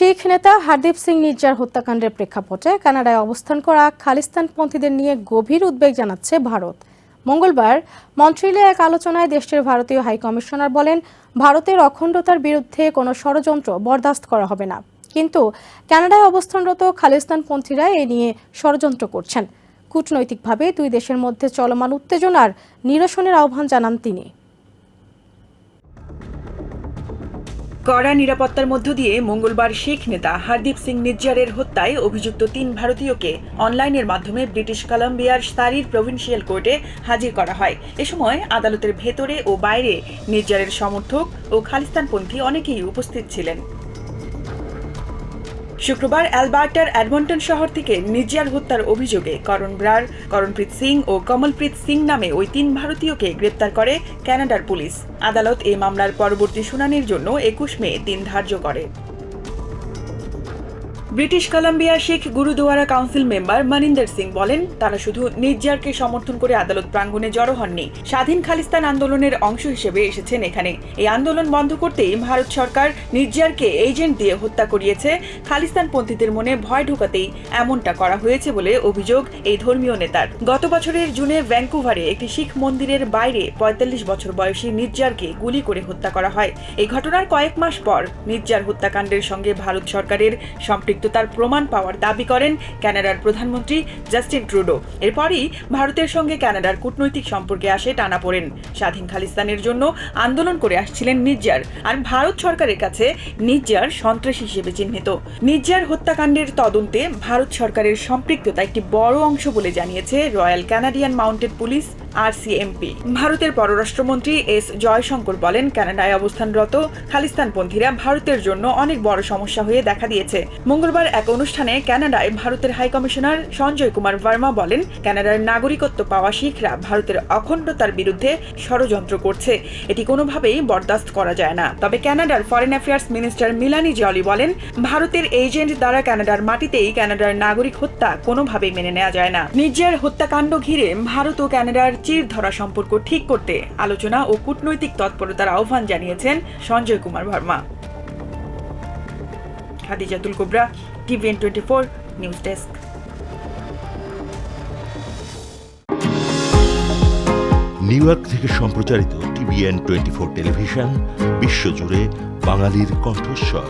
শিখ নেতা হারদীপ সিং নির্জার হত্যাকাণ্ডের প্রেক্ষাপটে কানাডায় অবস্থান করা খালিস্তানপন্থীদের নিয়ে গভীর উদ্বেগ জানাচ্ছে ভারত। মঙ্গলবার মন্ট্রিলে এক আলোচনায় দেশটির ভারতীয় হাই কমিশনার বলেন, ভারতের অখণ্ডতার বিরুদ্ধে কোনো ষড়যন্ত্র বরদাস্ত করা হবে না। কিন্তু কানাডায় অবস্থানরত খালিস্তানপন্থীরা এ নিয়ে ষড়যন্ত্র করছেন। কূটনৈতিকভাবে দুই দেশের মধ্যে চলমান উত্তেজনার নিরসনের আহ্বান জানান তিনি। কড়া নিরাপত্তার মধ্য দিয়ে মঙ্গলবার শিখ নেতা হারদীপ সিং নিজ্জারের হত্যায় অভিযুক্ত তিন ভারতীয়কে অনলাইনের মাধ্যমে ব্রিটিশ কলাম্বিয়ার সারির প্রভিন্সিয়াল কোর্টে হাজির করা হয়। এ সময় আদালতের ভেতরে ও বাইরে নিজ্জারের সমর্থক ও খালিস্তানপন্থী অনেকেই উপস্থিত ছিলেন। শুক্রবার অ্যালবার্টার অ্যাডমন্টন শহর থেকে নির্জার হত্যার অভিযোগে করণ ব্রার করণপ্রীত সিং ও কমলপ্রীত সিং নামে ওই তিন ভারতীয়কে গ্রেপ্তার করে ক্যানাডার পুলিশ। আদালত এই মামলার পরবর্তী শুনানির জন্য একুশ মে দিন ধার্য করে। British Columbia Sikh gurdwara council member Maninder Singh বলেন, তারা শুধু নির্জারকে সমর্থন করে আদালত প্রাঙ্গণে জড়ো হননি, স্বাধীন খালিস্তান আন্দোলনের অংশ হিসেবে এসেছেন এখানে। এই আন্দোলন বন্ধ করতেই ভারত সরকার নির্জারকে এজেন্ট দিয়ে হত্যা করিয়েছে। খালিস্তানপন্থীদের মনে ভয় ঢোকাতেই এমনটা করা হয়েছে বলে অভিযোগ এই ধর্মীয় নেতার। গত বছরের জুনে ভ্যাঙ্কুভারে একটি শিখ মন্দিরের বাইরে পঁয়তাল্লিশ বছর বয়সী নির্জারকে গুলি করে হত্যা করা হয়। এই ঘটনার কয়েক মাস পর নির্জার হত্যাকাণ্ডের সঙ্গে ভারত সরকারের সম্পৃক্ততার প্রমাণ পাওয়ার দাবি করেন কানাডার প্রধানমন্ত্রী জাস্টিন ট্রুডো। এরপরই ভারতের সঙ্গে কানাডার কূটনৈতিক সম্পর্কে আসে টানাপোড়েন। স্বাধীন খালিস্তানের জন্য আন্দোলন করে আসছিলেন নির্জার আর ভারত সরকারের কাছে নির্জার সন্ত্রাসী হিসেবে চিহ্নিত। নির্জার হত্যাকাণ্ডের তদন্তে ভারত সরকারের সম্পৃক্ততা একটি বড় অংশ বলে জানিয়েছে royal Canadian mounted police, RCMP. ভারতের পররাষ্ট্রমন্ত্রী এস জয়শঙ্কর বলেন, কানাডায় অবস্থানরত খালিস্তানপন্থীরা ভারতের জন্য অনেক বড় সমস্যা হয়ে দেখা দিয়েছে। মঙ্গলবার এক অনুষ্ঠানে কানাডায় ভারতের হাই কমিশনার সঞ্জয় কুমার ভার্মা বলেন ক্যানাডার নাগরিকত্ব পাওয়া শিখরা ভারতের অখণ্ডতার বিরুদ্ধে ষড়যন্ত্র করছে। এটি কোনোভাবেই বরদাস্ত করা যায় না। তবে ক্যানাডার foreign affairs minister Melanie Joly বলেন, ভারতের এজেন্ট দ্বারা কানাডার মাটিতেই কানাডার নাগরিক হত্যা কোনোভাবেই মেনে নেওয়া যায় না। নিজের হত্যাকাণ্ড ঘিরে ভারত ও কানাডার চির ধরা সম্পর্ক ঠিক করতে আলোচনা ও কূটনৈতিক তৎপরতার আহ্বান জানিয়েছেন Sanjay Kumar Verma. Khadijatul Kobra, TVN twenty four news desk. New York থেকে সম্প্রচারিত টিভিএন টোয়েন্টি ফোর টেলিভিশন, বিশ্বজুড়ে বাঙালির কণ্ঠস্বর।